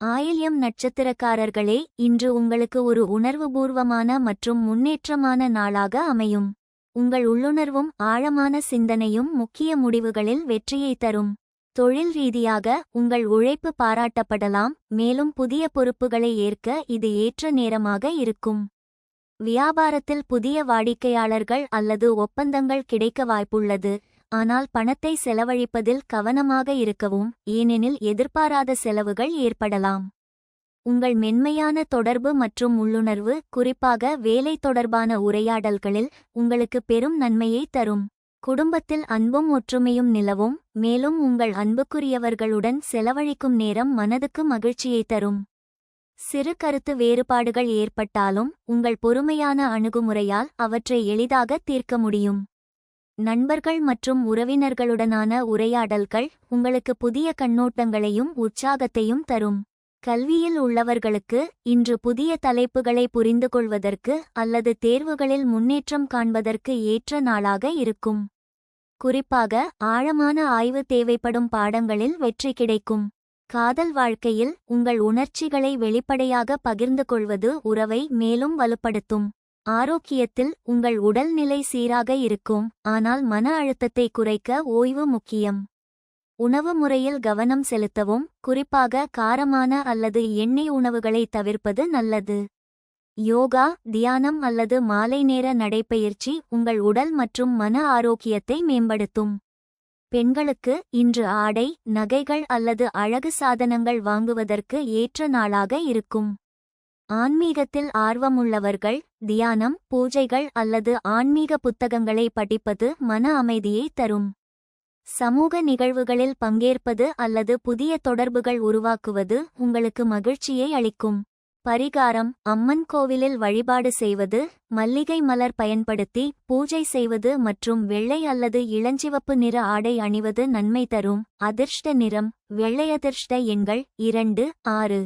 ஆயில்யம் நட்சத்திரக்காரர்களே இன்று உங்களுக்கு ஒரு உணர்வுபூர்வமான மற்றும் முன்னேற்றமான நாளாக அமையும். உங்கள் உள்ளுணர்வும் ஆழமான சிந்தனையும் முக்கிய முடிவுகளில் வெற்றியை தரும். தொழில் ரீதியாக உங்கள் உழைப்பு பாராட்டப்படலாம் மேலும் புதிய பொறுப்புகளை ஏற்க இது ஏற்ற நேரமாக இருக்கும். வியாபாரத்தில் புதிய வாடிக்கையாளர்கள் அல்லது ஒப்பந்தங்கள் கிடைக்க வாய்ப்புள்ளது. ஆனால் பணத்தை செலவழிப்பதில் கவனமாக இருக்கவும் ஏனெனில் எதிர்பாராத செலவுகள் ஏற்படலாம். உங்கள் மென்மையான தொடர்பு மற்றும் உள்ளுணர்வு குறிப்பாக வேலை தொடர்பான உரையாடல்களில் உங்களுக்கு பெரும் நன்மையை தரும். குடும்பத்தில் அன்பும் ஒற்றுமையும் நிலவும் மேலும் உங்கள் அன்புக்குரியவர்களுடன் செலவழிக்கும் நேரம் மனதுக்கு மகிழ்ச்சியை தரும். சிறு கருத்து வேறுபாடுகள் ஏற்பட்டாலும் உங்கள் பொறுமையான அணுகுமுறையால் அவற்றை எளிதாக தீர்க்க முடியும். நண்பர்கள் மற்றும் உறவினர்களுடனான உரையாடல்கள் உங்களுக்கு புதிய கண்ணோட்டங்களையும் உற்சாகத்தையும் தரும். கல்வியில் உள்ளவர்களுக்கு இன்று புதிய தலைப்புகளை புரிந்துகொள்வதற்கு அல்லது தேர்வுகளில் முன்னேற்றம் காண்பதற்கு ஏற்ற நாளாக இருக்கும். குறிப்பாக ஆழமான ஆய்வு தேவைப்படும் பாடங்களில் வெற்றி கிடைக்கும். காதல் வாழ்க்கையில் உங்கள் உணர்ச்சிகளை வெளிப்படையாக பகிர்ந்து கொள்வது உறவை மேலும் வலுப்படுத்தும். ஆரோக்கியத்தில் உங்கள் உடல்நிலை சீராக இருக்கும் ஆனால் மன அழுத்தத்தை குறைக்க ஓய்வு முக்கியம். உணவு முறையில் கவனம் செலுத்தவும் குறிப்பாக காரமான அல்லது எண்ணெய் உணவுகளை தவிர்ப்பது நல்லது. யோகா தியானம் அல்லது மாலை நேர நடைப்பயிற்சி உங்கள் உடல் மற்றும் மன ஆரோக்கியத்தை மேம்படுத்தும். பெண்களுக்கு இன்று ஆடை நகைகள் அல்லது அழகு சாதனங்கள் வாங்குவதற்கு ஏற்ற நாளாக இருக்கும். ஆன்மீகத்தில் ஆர்வமுள்ளவர்கள் தியானம் பூஜைகள் அல்லது ஆன்மீக புத்தகங்களை படிப்பது மன அமைதியை தரும். சமூக நிகழ்வுகளில் பங்கேற்பது அல்லது புதிய தொடர்புகள் உருவாக்குவது உங்களுக்கு மகிழ்ச்சியை அளிக்கும். பரிகாரம் அம்மன் கோவிலில் வழிபாடு செய்வது மல்லிகை மலர் பயன்படுத்தி பூஜை செய்வது மற்றும் வெள்ளை அல்லது இளஞ்சிவப்பு நிற ஆடை அணிவது நன்மை தரும். அதிர்ஷ்ட நிறம் வெள்ளையதிர்ஷ்ட எண்கள் இரண்டு ஆறு.